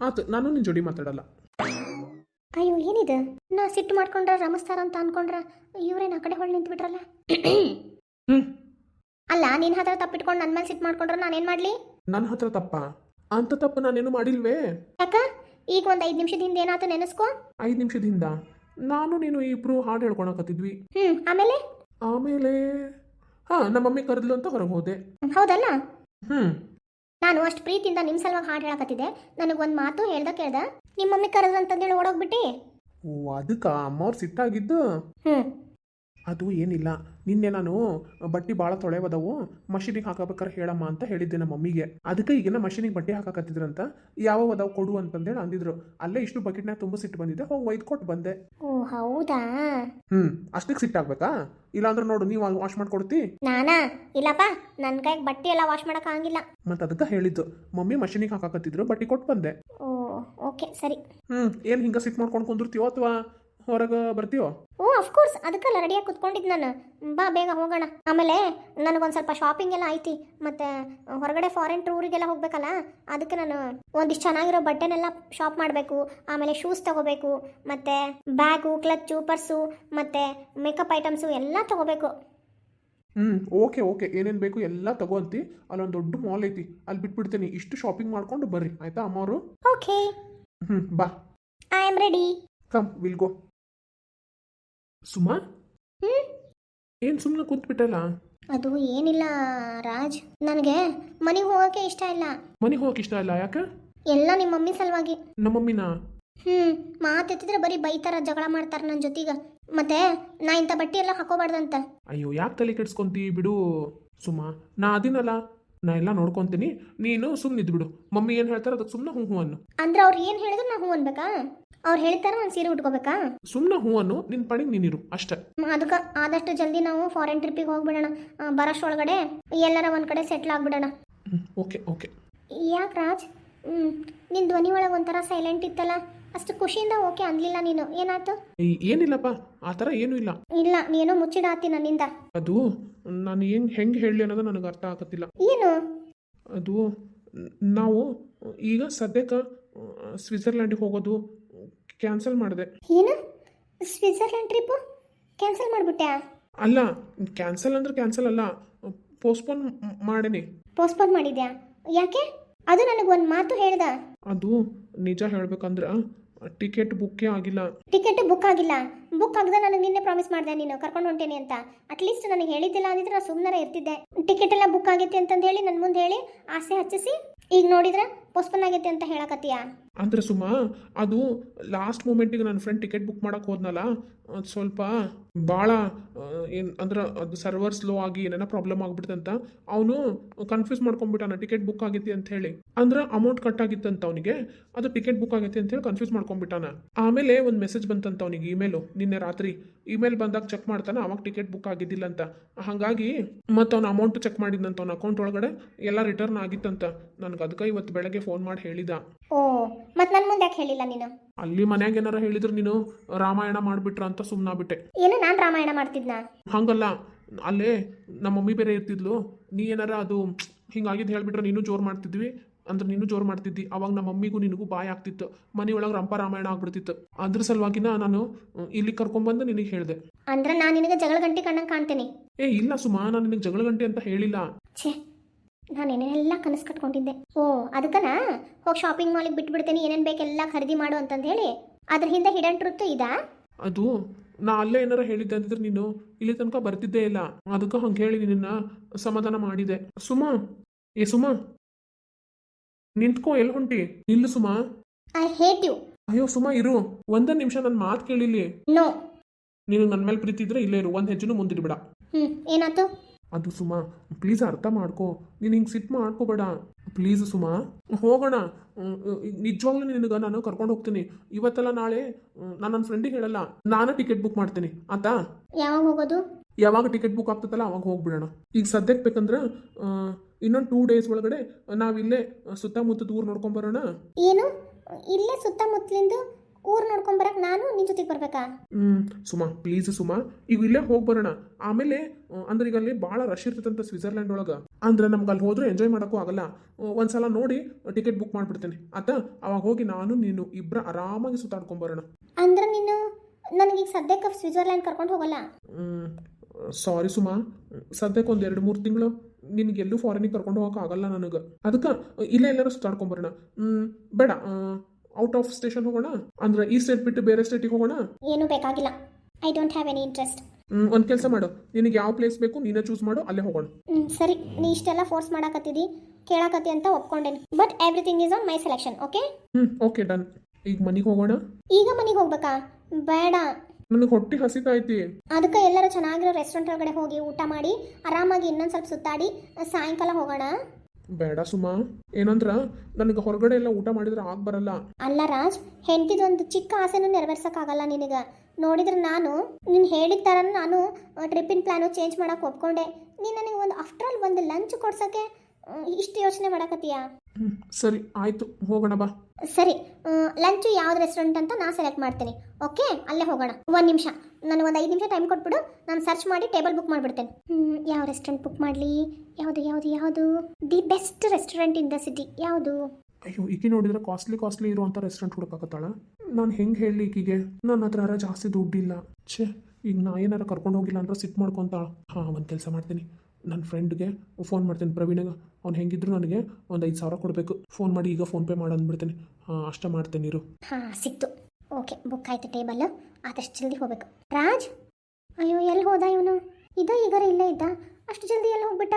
ಆತು ನಾನು ನಿನ್ ಜೋಡಿ ಮಾತಾಡಲ್ಲ. ಅಯ್ಯೋ ಏನಿದು? ನಾ ಸಿಟ್ಟು ಮಾಡ್ಕೊಂಡ್ರ ರಮಸ್ತಾರ ಅಂತ ಅನ್ಕೊಂಡ್ರ ಇವ್ರೇನ್ ಆ ಕಡೆ ಹೊಳ್ ನಿಂತ್ಬಿಟ್ರಲ್ಲ? ಹ್ಞೂ ಅಲ್ಲ ನಿನ್ ಹತ್ರ ತಪ್ಪಿಟ್ಕೊಂಡು ನನ್ನ ಮೇಲೆ ಸಿಟ್ಟು ಮಾಡ್ಕೊಂಡ್ರ ನಾನೇನ್ ಮಾಡ್ಲಿ? ನನ್ನ ಹತ್ರ ತಪ್ಪ? ಅಂತ ತಪ್ಪು ನಾನೇನು ಮಾಡಿಲ್ವೇ? ಯಾಕ? ಈಗ ಒಂದ್ ಐದ್ ನಿಮಿಷದ ಹಿಂದೆ ಏನಾಯ್ತು ನೆನೆಸ್ಕೊ? ಐದು ನಿಮಿಷದಿಂದ ನಾನು ನೀನು ಇಬ್ರು ಹಾಡು ಹೇಳ್ಕೊಳಕತ್ತಿದ್ವಿ. ಹ್ಮ್ ಆಮೇಲೆ? ಆಮೇಲೆ ಹಾ ನಮ್ಮ ಮಮ್ಮಿ ಕರೆದ್ಲು ಅಂತ ಹೊರಗೆ ಹೋದೆ. ಹೌದಲ್ಲ? ಹ್ಮ್. ನಾನು ಅಷ್ಟು ಪ್ರೀತಿಯಿಂದ ನಿಮ್ಮ ಸಲುವಾಗಿ ಹಾಡು ಹೇಳಕತ್ತಿದ್ದೆ. ಒಂದು ಮಾತು ಹೇಳ್ದ ಕೇಳ್ದ? ನಿಮ್ಮ ಮಮ್ಮಿ ಕರೆದ್ರು ಅಂತಂದೇಳಿ ಓಡೋಗ್ಬಿಟ್ಟಿ? ಓ ಅದಕ್ಕ ಅಮ್ಮವ್ರು ಸಿಟ್ಟಾಗಿದ್ದು? ಹ್ಞೂ ಅದು ಏನಿಲ್ಲ. ನಿನ್ನೆ ನಾನು ಬಟ್ಟೆ ಭಾಳ ತೊಳೆವದವು ಮಷೀನಿಗೆ ಹಾಕಬೇಕಾರೆ ಹೇಳಮ್ಮ ಅಂತ ಹೇಳಿದ್ದೆ ನಮ್ಮ ಮಮ್ಮಿಗೆ. ಅದಕ್ಕೆ ಈಗಿನ ಮಷೀನಿಗೆ ಬಟ್ಟೆ ಹಾಕಾಕತ್ತಿದ್ರಂತ ಯಾವ ಅದಾವ ಕೊಡು ಅಂತಂದೇಳಿ ಅಂದಿದ್ರು. ಅಲ್ಲೇ ಇಷ್ಟು ಬಕೆಟ್ನಾಗ ತುಂಬ ಸಿಟ್ಟು ಬಂದಿದ್ದೆ ಹೋಗಿ ಒಯ್ದು ಕೊಟ್ಟು ಬಂದೆ. ಓ ಹೌದಾ? ಹ್ಮ್ ಅಷ್ಟಕ್ಕೆ ಸಿಟ್ಟಾಗ್ಬೇಕಾ ಇಲ್ಲಾಂದ್ರೆ ನೋಡು ನೀವು ವಾಶ್ ಮಾಡ್ಕೊಡ್ತಿ? ನಾನಾ? ಇಲ್ಲಪ್ಪ ನನ್ನ ಕೈಗೆ ಬಟ್ಟೆ ಎಲ್ಲ ವಾಶ್ ಮಾಡಕ್ ಆಗಿಲ್ಲ ಮತ್ತೆ ಅದಕ್ಕೆ ಹೇಳಿದ್ದು ಮಮ್ಮಿ ಮಷೀನಿಗೆ ಹಾಕಾಕತ್ತಿದ್ರು ಬಟ್ಟೆ ಕೊಟ್ಟು ಬಂದೆ. ಓ ಓಕೆ ಸರಿ. ಹ್ಮ್ ಏನು ಹಿಂಗ ಸಿಟ್ ಮಾಡ್ಕೊಂಡು ಕುಂದಿರ್ತೀವೋ ಅಥವಾ? ಹೊರಗೆ ಬರ್ತೀವೋ ಓ ಅಫ್ಕೋರ್ಸ್ ಅದಕ್ಕೆಲ್ಲ ರೆಡಿಯಾಗಿ ಕುತ್ಕೊಂಡಿದ್ದು ನಾನು. ಬಾ ಬೇಗ ಹೋಗೋಣ. ಆಮೇಲೆ ನನಗೊಂದು ಸ್ವಲ್ಪ ಶಾಪಿಂಗ್ ಎಲ್ಲ ಐತಿ. ಮತ್ತೆ ಹೊರಗಡೆ ಫಾರಿನ್ ಟೂರಿಗೆಲ್ಲ ಹೋಗ್ಬೇಕಲ್ಲ? ಅದಕ್ಕೆ ನಾನು ಒಂದಿಷ್ಟು ಚೆನ್ನಾಗಿರೋ ಬಟ್ಟೆನೆಲ್ಲ ಶಾಪ್ ಮಾಡಬೇಕು. ಆಮೇಲೆ ಶೂಸ್ ತಗೋಬೇಕು. ಮತ್ತೆ ಬ್ಯಾಗು ಕ್ಲಚ್ಚು ಪರ್ಸು ಮತ್ತೆ ಮೇಕಪ್ ಐಟಮ್ಸು ಎಲ್ಲ ತಗೋಬೇಕು. ಹ್ಮ್ ಓಕೆ ಓಕೆ ಏನೇನು ಬೇಕು ಎಲ್ಲ ತಗೋಂತಿ. ಅಲ್ಲೊಂದು ದೊಡ್ಡ ಮಾಲ್ ಐತಿ. ಅಲ್ಲಿ ಬಿಟ್ಬಿಡ್ತೀನಿ. ಇಷ್ಟು ಶಾಪಿಂಗ್ ಮಾಡ್ಕೊಂಡು ಬರ್ರಿ. ಆಯ್ತಾ ಅಮ್ಮವರು? ಓಕೆ ಹ್ಮ್ ಬಾ. I am ready come will go Suma? ಹ್ಮ್? ಏನು ಸುಮ್ಮನೆ ಕುಂತ್ಬಿಟ್ಟಲ್ಲ? ಅದು ಏನಿಲ್ಲ ರಾಜ್. ನನಗೆ ಮನೆಗೆ ಹೋಗೋಕೆ ಇಷ್ಟ ಇಲ್ಲ. ಮನೆಗೆ ಹೋಗಕ್ಕೆ ಇಷ್ಟ ಇಲ್ಲ ಯಾಕೆ? ಎಲ್ಲ ನಿಮ್ಮ ಮಮ್ಮಿ ಸಲುವಾಗಿ. ನಮ್ಮ ಮಮ್ಮಿನ? ಹ್ಮ್ ಮಾತೆತ್ತಿದ್ರೆ ಬರೀ ಬೈತಾರ ಜಗಳ ಮಾಡ್ತಾರ ನನ್ನ ಜೊತೆಗ. ಮತ್ತೆ ನಾ ಇಂಥ ಬಟ್ಟೆ ಎಲ್ಲ ಹಾಕೋಬಾರ್ದಂತ. ಅಯ್ಯೋ ಯಾಕೆ ತಲೆ ಕೆಡ್ಸ್ಕೊಂತಿ ಬಿಡು ಸುಮಾ? ನಾ ಅದಿನಲ್ಲ ನಾ ಎಲ್ಲ ನೋಡ್ಕೊಂತೀನಿ. ನೀನು ಸುಮ್ಮನೆ ಇದ್ಬಿಡು. ಮಮ್ಮಿ ಏನು ಹೇಳ್ತಾರೆ ಅದಕ್ಕೆ ಸುಮ್ಮನೆ ಹ್ಞೂ ಹ್ಞೂ ಅನ್ನು. ಅಂದ್ರೆ ಅವ್ರು ಏನು ಹೇಳಿದ್ರು ನಾ ಹೂ ಅನ್ಬೇಕಾ? ಅವ್ರು ಹೇಳ್ತಾರ ನಾನು ಸೀರೆ ಉಟ್ಕೋಬೇಕಾ? ಸುಮ್ಮನೆ ಹ್ಞೂ ಅನ್ನು ನಿನ್ನ ಪಣಿಗೆ ನೀನಿರು ಅಷ್ಟೇ. ಅದಕ್ಕೆ ಆದಷ್ಟು ಜಲ್ದಿ ನಾವು ಫಾರಿನ್ ಟ್ರಿಪ್ಪಿಗೆ ಹೋಗ್ಬಿಡೋಣ. ಬರೋಷ್ಟೊಳಗಡೆ ಎಲ್ಲರ ಒಂದು ಕಡೆ ಸೆಟ್ಲ್ ಆಗ್ಬಿಡೋಣ. ಹ್ಞೂ ಓಕೆ ಓಕೆ. ಯಾಕೆ ರಾಜ್? ಹ್ಮ್ ನಿನ್ನ ಧ್ವನಿ ಒಳಗೆ ಒಂಥರ ಸೈಲೆಂಟ್ ಇತ್ತಲ್ಲ. ಅಷ್ಟು ಖುಷಿಯಿಂದ ಓಕೆ ಅನ್ಲಿಲ್ಲ ನೀನು. ಏನಾಯ್ತು? ಏನಿಲ್ಲಪ್ಪ ಆ ಥರ ಏನೂ ಇಲ್ಲ. ಇಲ್ಲ ನೀನು ಮುಚ್ಚಿಡಾತಿ ನನ್ನಿಂದ. ಅದು ನಾನು ಏನ್ ಹೆಂಗೆ ಹೇಳಲಿ ಅನ್ನೋದು ನನಗೆ ಅರ್ಥ ಆಗತ್ತಿಲ್ಲ. ಏನು? ಅದು ನಾವು ಈಗ ಸದ್ಯಕ್ಕೆ ಸ್ವಿಟ್ಜರ್ಲ್ಯಾಂಡಿಗೆ ಹೋಗೋದು ಕ್ಯಾನ್ಸಲ್ ಮಾಡಿದೆ. ಏನು? ಸ್ವಿಟ್ಜರ್ಲ್ಯಾಂಡ್ ಟ್ರಿಪ್ ಕ್ಯಾನ್ಸಲ್ ಮಾಡ್ಬಿಟ್ಟೆ? ಅಲ್ಲ ಕ್ಯಾನ್ಸಲ್ ಅಂದ್ರೆ ಕ್ಯಾನ್ಸಲ್ ಅಲ್ಲ ಪೋಸ್ಟ್ಪೋನ್ ಮಾಡೇನಿ. ಪೋಸ್ಟ್ಪೋನ್ ಮಾಡಿದ್ಯಾ? ಯಾಕೆ? ಅದು ನನಗೆ ಒಂದು ಮಾತು ಹೇಳ್ದ. ಅದು ನಿಜ ಹೇಳ್ಬೇಕಂದ್ರೆ ಟಿಕೆಟ್ ಬುಕ್ಕೇ ಆಗಿಲ್ಲ. ಟಿಕೆಟ್ ಬುಕ್ ಆಗಿಲ್ಲ. ಬುಕ್ ಆಗದ ನನಗೆ ನಿನ್ನೆ ಪ್ರಾಮಿಸ್ ಮಾಡಿದೆ ನೀನು ಕರ್ಕೊಂಡು ಹೊಂಟೇನಿ ಅಂತ. ಅಟ್ಲೀಸ್ಟ್ ನನಗೆ ಹೇಳಿದ್ದಿಲ್ಲ ಅಂದಿದ್ರೆ ನಾನು ಸುಮ್ಮನೆ ಇರ್ತಿದ್ದೆ. ಟಿಕೆಟ್ ಎಲ್ಲ ಬುಕ್ ಆಗೈತೆ ಅಂತಂದು ಹೇಳಿ ನನ್ನ ಮುಂದೆ ಹೇಳಿ ಆಸೆ ಹಚ್ಚಿಸಿ ಈಗ ನೋಡಿದ್ರೆ ಪೋಸ್ಟ್ಪೋನ್ ಆಗೈತೆ ಅಂತ ಹೇಳಕತ್ತೀಯಾ? ಅಂದ್ರೆ ಸುಮಾ ಅದು ಲಾಸ್ಟ್ ಮೂಮೆಂಟಿಗೆ ನನ್ನ ಫ್ರೆಂಡ್ ಟಿಕೆಟ್ ಬುಕ್ ಮಾಡಕ್ಕೆ ಹೋದ್ನಲ್ಲ ಅದು ಸ್ವಲ್ಪ ಭಾಳ ಏನು ಅಂದ್ರೆ ಅದು ಸರ್ವರ್ ಸ್ಲೋ ಆಗಿ ಏನೇನೋ ಪ್ರಾಬ್ಲಮ್ ಆಗ್ಬಿಡ್ತಂತ ಅವನು ಕನ್ಫ್ಯೂಸ್ ಮಾಡ್ಕೊಂಡ್ಬಿಟ್ಟಾನ ಟಿಕೆಟ್ ಬುಕ್ ಆಗೈತಿ ಅಂತ ಹೇಳಿ. ಅಂದ್ರೆ ಅಮೌಂಟ್ ಕಟ್ ಆಗಿತ್ತಂತ ಅವನಿಗೆ ಅದು ಟಿಕೆಟ್ ಬುಕ್ ಆಗೈತಿ ಅಂತ ಹೇಳಿ ಕನ್ಫ್ಯೂಸ್ ಮಾಡ್ಕೊಂಡ್ಬಿಟ್ಟಾನ. ಆಮೇಲೆ ಒಂದು ಮೆಸೇಜ್ ಬಂತಂತ ಅವನಿಗೆ ಇಮೇಲು ನಿನ್ನೆ ರಾತ್ರಿ. ಇಮೇಲ್ ಬಂದಾಗ ಚೆಕ್ ಮಾಡ್ತಾನೆ ಅವಾಗ ಟಿಕೆಟ್ ಬುಕ್ ಆಗಿದ್ದಿಲ್ಲ ಅಂತ. ಹಾಗಾಗಿ ಮತ್ತು ಅವ್ನ ಅಮೌಂಟ್ ಚೆಕ್ ಮಾಡಿದ್ನಂತ ಅವ್ನ ಅಕೌಂಟ್ ಒಳಗಡೆ ಎಲ್ಲ ರಿಟರ್ನ್ ಆಗಿತ್ತಂತ. ನನಗೆ ಅದಕ್ಕೆ ಇವತ್ತು ಬೆಳಗ್ಗೆ ಫೋನ್ ಮಾಡಿ ಹೇಳಿದ. ಓ ಮತ್ತೆ ನನ್ನ ಮುಂದೆ ಯಾಕೆ ಹೇಳಿಲ್ಲ ನೀನು? ಅಲ್ಲಿ ಮನ್ಯಾಗ ಏನಾರ ಹೇಳಿದ್ರು ನೀನು ರಾಮಾಯಣ ಮಾಡಿಬಿಟ್ರ ಅಂತ ಸುಮ್ಮನಾಗ್ಬಿಟ್ಟೆ ಏನು ನಾನು ರಾಮಾಯಣ ಮಾಡ್ತಿದ್ನಾ? ಹಂಗಲ್ಲ ಅಲ್ಲೇ ನಮ್ಮ ಮಮ್ಮಿ ಬೇರೆ ಇರ್ತಿದ್ಲು. ನೀ ಏನಾರ ಅದು ಹಿಂಗಾಗಿದ್ದು ಹೇಳ್ಬಿಟ್ರೆ ನೀನು ಜೋರು ಮಾಡ್ತಿದ್ವಿ ಅಂದ್ರೆ ನೀನು ಜೋರು ಮಾಡ್ತಿದ್ದಿ. ಅವಾಗ ನಮ್ಮ ಮಮ್ಮಿಗೂ ನಿನಗೂ ಬಾಯ್ ಆಗ್ತಿತ್ತು. ಮನೆ ಒಳಗೆ ರಂಪ ರಾಮಾಯಣ ಆಗ್ಬಿಡ್ತಿತ್ತು. ಅದ್ರ ಸಲುವಾಗಿನ ನಾನು ಇಲ್ಲಿ ಕರ್ಕೊಂಬಂದು ನಿನಗೆ ಹೇಳಿದೆ. ಅಂದ್ರೆ ನಾನು ನಿನಗೆ ಜಗಳ ಗಂಟೆ ಕಣ್ಣಂಗೆ ಕಾಣ್ತೇನೆ. ಏ ಇಲ್ಲ ಸುಮಾ ನಾನು ನಿನಗೆ ಜಗಳ ಗಂಟೆ ಅಂತ ಹೇಳಿಲ್ಲ. ಛೇ ನಾನು ಏನೇನೆಲ್ಲ ಕನಸು ಕಟ್ಕೊಂಡಿದ್ದೆ. ಓ ಅದಕ್ಕನ? ಹೋಗಿ ಶಾಪಿಂಗ್ ಮಾಲಿಗೆ ಬಿಟ್ಬಿಡ್ತೇನೆ ಏನೇನು ಬೇಕೆಲ್ಲ ಖರೀದಿ ಮಾಡು ಅಂತಂದು ಹೇಳಿ. ಅದ್ರ ಹಿಂದೆ ಹಿಡನ್ ಟ್ರುತ್ತು ಇದಾ? ಅದು ನಾ ಅಲ್ಲೇ ಏನಾರ ಹೇಳಿದ್ದೆ ಅಂದಿದ್ರೆ ನೀನು ಇಲ್ಲಿ ತನಕ ಬರ್ತಿದ್ದೇ ಇಲ್ಲ. ಅದಕ್ಕೆ ಹಂಗೆ ಹೇಳಿ ನಿನ್ನ ಸಮಾಧಾನ ಮಾಡಿದೆ. ಸುಮಾ ಏ ಸುಮಾ. ನಿಂತ್ಕೋ ಎಲ್ಲಿ ಹೊಂಟಿ? ನಿಲ್ಲು ಸುಮಾ. I hate you. ಅಯ್ಯೋ ಸುಮಾ ಇರು. ಒಂದೇ ನಿಮಿಷ ನನ್ನ ಮಾತು ಕೇಳಿಲಿ ನೋ. ನೀನು ನನ್ನ ಮೇಲೆ ಪ್ರೀತಿ ಇದ್ರೆ ಇಲ್ಲೇ ಇರು. ಒಂದು ಹೆಜ್ಜೆನೂ ಮುಂದಿಡ್ಬೇಡ. ಹ್ಞೂ ಏನಾಯ್ತು? ಅದು ಸುಮಾ ಪ್ಲೀಸ್ ಅರ್ಥ ಮಾಡ್ಕೋ. ನೀನು ಹಿಂಗೆ ಸಿಟ್ ಮಾಡ್ಕೋಬೇಡ. ಪ್ಲೀಸ್ ಸುಮಾ. ಹೋಗೋಣ. ನಿಜವಾಗ್ಲೂ ನಿನಗೆ ನಾನು ಕರ್ಕೊಂಡು ಹೋಗ್ತೀನಿ. ಇವತ್ತೆಲ್ಲ ನಾಳೆ ನಾನು ನನ್ನ ಫ್ರೆಂಡಿಗೆ ಹೇಳಲ್ಲ. ನಾನು ಟಿಕೆಟ್ ಬುಕ್ ಮಾಡ್ತೀನಿ. ಆತಾ ಯಾವಾಗ ಹೋಗೋದು? ಯಾವಾಗ ಟಿಕೆಟ್ ಬುಕ್ ಆಗ್ತದಲ್ಲ ಅವಾಗ ಹೋಗ್ಬಿಡೋಣ. ಈಗ ಸದ್ಯಕ್ಕೆ ಬೇಕಂದ್ರೆ ಇನ್ನೊಂದು ಟೂ ಡೇಸ್ ಒಳಗಡೆ ನಾವಿಲ್ಲೇ ಸುತ್ತಮುತ್ತ ಊರು ನೋಡ್ಕೊಂಬರೋಣ ಏನು? ಇಲ್ಲೇ ಸುತ್ತಮುತ್ತಲಿಂದು ಊರು ಬರಕ್ ನಾನು ನಿನ್ ಜೊತೆಗೆ ಬರ್ಬೇಕಾ? ಹ್ಮ್ ಸುಮಾ ಪ್ಲೀಸ್ ಸುಮಾ. ಈಗ ಇಲ್ಲೇ ಹೋಗಿ ಬರೋಣ. ಆಮೇಲೆ ಅಂದ್ರೆ ಈಗ ಅಲ್ಲಿ ಭಾಳ ರಶ್ ಇರ್ತದಂತ ಸ್ವಿಟ್ಜರ್ಲ್ಯಾಂಡ್ ಒಳಗೆ. ಅಂದ್ರೆ ನಮ್ಗೆ ಅಲ್ಲಿ ಹೋದ್ರೆ ಎಂಜಾಯ್ ಮಾಡೋಕ್ಕೂ ಆಗಲ್ಲ. ಒಂದ್ಸಲ ನೋಡಿ ಟಿಕೆಟ್ ಬುಕ್ ಮಾಡ್ಬಿಡ್ತೇನೆ. ಆತ ಅವಾಗ ಹೋಗಿ ನಾನು ನೀನು ಇಬ್ಬರ ಆರಾಮಾಗಿ ಸುತ್ತಾಡ್ಕೊಂಬರೋಣ ಅಂದ್ರೆ ನೀನು ನನಗೀಗ ಸದ್ಯಕ್ಕೆ ಸ್ವಿಟ್ಜರ್ಲ್ಯಾಂಡ್ ಕರ್ಕೊಂಡು ಹೋಗಲ್ಲ? ಹ್ಮ್ ಸಾರಿ ಸುಮಾ. ಸದ್ಯಕ್ಕೆ ಒಂದು ಎರಡು ಮೂರು ತಿಂಗಳು ನಿನಗೆಲ್ಲೂ ಫಾರಿನಿಗೆ ಕರ್ಕೊಂಡು ಹೋಗೋಕ್ಕಾಗಲ್ಲ ಆಗಲ್ಲ ನನಗೆ. ಅದಕ್ಕೆ ಇಲ್ಲೇ ಎಲ್ಲರೂ ಸುತ್ತಾಡ್ಕೊಂಬರೋಣ ಹ್ಮ್, ಬೇಡ ಔಟ್ ಆಫ್ ಸ್ಟೇಷನ್ ಹೋಗೋಣ? ಅಂದ್ರೆ ಈ ಸ್ಟೇಟ್ ಬಿಟ್ಟು ಬೇರೆ ಸ್ಟೇಟಿಗೆ ಹೋಗೋಣ? ಏನು ಬೇಕಾಗಿಲ್ಲ. I don't have any interest ಒಂದು ಕೆಲಸ ಮಾಡು. ನಿನಗೆ ಯಾವ ಪ್ಲೇಸ್ ಬೇಕು ನೀನೇ ಚೂಸ್ ಮಾಡು ಅಲ್ಲೇ ಹೋಗೋಣ. ಸರಿ. ನೀ ಇಷ್ಟೆಲ್ಲ ಫೋರ್ಸ್ ಮಾಡಾಕತ್ತಿದಿ ಕೇಳಾಕತ್ತಿ ಅಂತ ಒಪ್ಕೊಂಡೇನಿ. But everything is on my selection okay hmm okay done ಈಗ ಮನೆಗೆ ಹೋಗೋಣ? ಈಗ ಮನೆಗೆ ಹೋಗ್ಬೇಕಾ? ಬೇಡ. ನನಗೆ ಹೊಟ್ಟೆ ಹಸಿತಾಯ್ತಿ. ಅದಕ್ಕೆ ಎಲ್ಲರೂ ಚೆನ್ನಾಗಿರೋ ರೆಸ್ಟೋರೆಂಟ್ ಒಳಗಡೆ ಹೋಗಿ ಊಟ ಮಾಡಿ ಆರಾಮಾಗಿ ಇನ್ನೊಂದು ಸ್ವಲ್ಪ ಸುತ್ತಾಡಿ ಸಾಯಂಕಾಲ ಹೋಗೋಣ. ಬೇಡ ಸುಮಾ. ಏನಂದ್ರ ನನಗೆ ಹೊರಗಡೆ ಎಲ್ಲ ಊಟ ಮಾಡಿದ್ರೆ ಆಗ ಬರಲ್ಲ. ಅಲ್ಲ ರಾಜ್ ಹೆಂಡತಿದೊಂದು ಚಿಕ್ಕ ಆಸೆನೂ ನೆರವೇರ್ಸಕ್ಕಾಗಲ್ಲ ನಿನಗೆ. ನೋಡಿದ್ರೆ ನಾನು ನೀನು ಹೇಳಿದ ತರ ನಾನು ಟ್ರಿಪ್ಪಿನ ಪ್ಲ್ಯಾನು ಚೇಂಜ್ ಮಾಡಕ್ಕೆ ಒಪ್ಕೊಂಡೆ. ನೀನು ನನಗೆ ಒಂದು ಆಫ್ಟರ್ ಆಲ್ ಒಂದು ಲಂಚ್ ಕೊಡ್ಸೋಕ್ಕೆ ಇಷ್ಟು ಯೋಚನೆ ಮಾಡಕತ್ತೀಯಾ? ಹ್ಞೂ ಸರಿ ಆಯಿತು ಹೋಗೋಣ ಬಾ. ಸರಿ ಲಂಚು ಯಾವ್ದು ರೆಸ್ಟೋರೆಂಟ್ ಅಂತ ನಾನು ಸೆಲೆಕ್ಟ್ ಮಾಡ್ತೀನಿ. ಓಕೆ ಅಲ್ಲೇ ಹೋಗೋಣ. ಒಂದು ನಿಮಿಷ. ನನಗೆ ಒಂದು ಐದು ನಿಮಿಷ ಟೈಮ್ ಕೊಟ್ಬಿಡು. ನಾನು ಸರ್ಚ್ ಮಾಡಿ ಟೇಬಲ್ ಬುಕ್ ಮಾಡಿಬಿಡ್ತೇನೆ. ಹ್ಮ್, ಯಾವ ರೆಸ್ಟೋರೆಂಟ್ ಬುಕ್ ಮಾಡಲಿ? ಯಾವುದು ಯಾವುದು ಯಾವುದು? The best restaurant in the city ಯಾವುದು? ಅಯ್ಯೋ ಈಕಿ ನೋಡಿದ್ರೆ ಕಾಸ್ಟ್ಲಿ ಕಾಸ್ಟ್ಲಿ ಇರುವಂಥ ರೆಸ್ಟೋರೆಂಟ್ ಹುಡುಕಾಕತ್ತಾಳ. ನಾನು ಹೆಂಗೆ ಹೇಳಿ ಈಕಿಗೆ? ನನ್ನ ಹತ್ರ ಜಾಸ್ತಿ ದುಡ್ಡಿಲ್ಲ. ಛೇ ಈಗ ನಾ ಏನಾರ ಕರ್ಕೊಂಡು ಹೋಗಿಲ್ಲ ಅಂದ್ರೆ ಸಿಟ್ ಮಾಡ್ಕೊತಾಳ. ಹಾಂ ಒಂದು ಕೆಲಸ ಮಾಡ್ತೀನಿ. ನನ್ನ ಫ್ರೆಂಡ್ಗೆ ಫೋನ್ ಮಾಡ್ತೀನಿ ಪ್ರವೀಣಗೆ. ಅವ್ನು ಹೆಂಗಿದ್ರು ನನಗೆ ಒಂದು ಐದು ಸಾವಿರ ಕೊಡಬೇಕು. ಫೋನ್ ಮಾಡಿ ಈಗ ಫೋನ್ಪೇ ಮಾಡಿ ಅಂದ್ಬಿಡ್ತೀನಿ. ಹಾಂ ಅಷ್ಟೇ ಮಾಡ್ತೀನಿ ಇರು. ಹಾಂ ಸಿಕ್ತು. ಓಕೆ ಬುಕ್ ಆಯ್ತು ಟೇಬಲ್ ಆದಷ್ಟು ಜಲ್ದಿ ಹೋಗ್ಬೇಕು. ರಾಜ್? ಅಯ್ಯೋ ಎಲ್ಲಿ ಹೋದ ಇವನು? ಇದ ಈಗಾರ ಇಲ್ಲೇ ಇದ್ದ? ಅಷ್ಟು ಜಲ್ದಿ ಎಲ್ಲ ಹೋಗ್ಬಿಟ್ಟ?